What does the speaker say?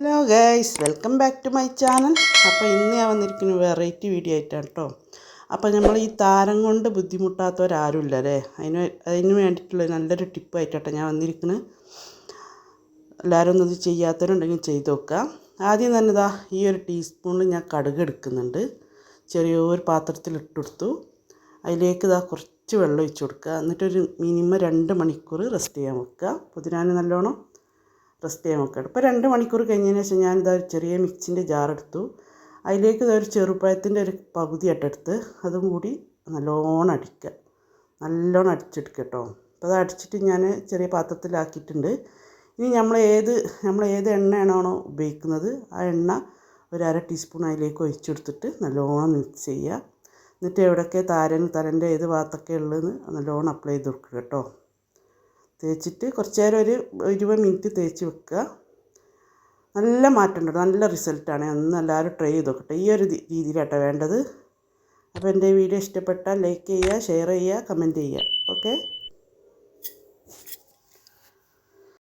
Hello guys welcome back to my channel അപ്പോൾ ഇന്ന് ഞാൻ വന്നിരിക്കുന്ന വെറൈറ്റി വീഡിയോ ആയിട്ടാണ് കേട്ടോ അപ്പോൾ നമ്മൾ ഈ താരം കൊണ്ട് ബുദ്ധിമുട്ടാത്തവരാരുമില്ല അല്ലേ? അതിന് അതിന് വേണ്ടിയിട്ടുള്ള നല്ലൊരു ടിപ്പ് ടിപ്പായിട്ടാണ് ഞാൻ വന്നിരിക്കുന്നത് എല്ലാവരും ഒന്നും ഇത് ചെയ്യാത്തവരുണ്ടെങ്കിൽ ചെയ്ത് നോക്കുക. ആദ്യം തന്നെ ഇതാ ഈ ഒരു ടീസ്പൂണിൽ ഞാൻ കടുക് എടുക്കുന്നുണ്ട്. ചെറിയൊരു പാത്രത്തിൽ ഇട്ടെടുത്തു അതിലേക്ക് ഇതാ കുറച്ച് വെള്ളം ഒഴിച്ച് കൊടുക്കുക. എന്നിട്ടൊരു മിനിമം രണ്ട് മണിക്കൂർ റെസ്റ്റ് ചെയ്യാൻ വെക്കുക. പുതിനാന് നല്ലോണം റെസ്റ്റ് ചെയ്യാൻ വെക്കണം ഇപ്പോൾ രണ്ട് മണിക്കൂർ കഴിഞ്ഞതിന് ശേഷം ഞാൻ ഇതാ ഒരു ചെറിയ മിക്സിന്റെ ജാറെടുത്തു. അതിലേക്ക് ഒരു ചെറുപ്പഴത്തിന്റെ ഒരു പകുതി ഇട്ടെടുത്ത് അതും കൂടി നല്ലോണം അടിക്കുക. നല്ലോണം അടിച്ചെടുക്കുക കേട്ടോ. അപ്പോൾ അത് അടിച്ചിട്ട് ഞാൻ ചെറിയ പാത്രത്തിലാക്കിയിട്ടുണ്ട്. ഇനി നമ്മൾ ഏത് നമ്മൾ ഏത് എണ്ണയാണോ ഉപയോഗിക്കുന്നത് ആ എണ്ണ ഒരു അര ടീസ്പൂൺ അതിലേക്ക് ഒഴിച്ചെടുത്തിട്ട് നല്ലോണം മിക്സ് ചെയ്യുക. എന്നിട്ട് എവിടെയൊക്കെ താരൻ തലന്റെ ഏത് ഭാഗത്തൊക്കെ ഉള്ളതെന്ന് നല്ലോണം അപ്ലൈ ചെയ്ത് കൊടുക്കുക കേട്ടോ. തേച്ചിട്ട് കുറച്ച് നേരം ഒരു ഇരുപത് മിനിറ്റ് തേച്ച് വെക്കുക. നല്ല മാറ്റം ഉണ്ട് നല്ല റിസൾട്ടാണ്. ഒന്ന് എല്ലാവരും ട്രൈ ചെയ്ത് നോക്കട്ടെ. ഈ ഒരു രീതിയിലാട്ടോ വേണ്ടത്. അപ്പോൾ എന്റെ വീഡിയോ ഇഷ്ടപ്പെട്ടാൽ ലൈക്ക് ചെയ്യുക ഷെയർ ചെയ്യുക കമന്റ് ചെയ്യുക. ഓക്കെ?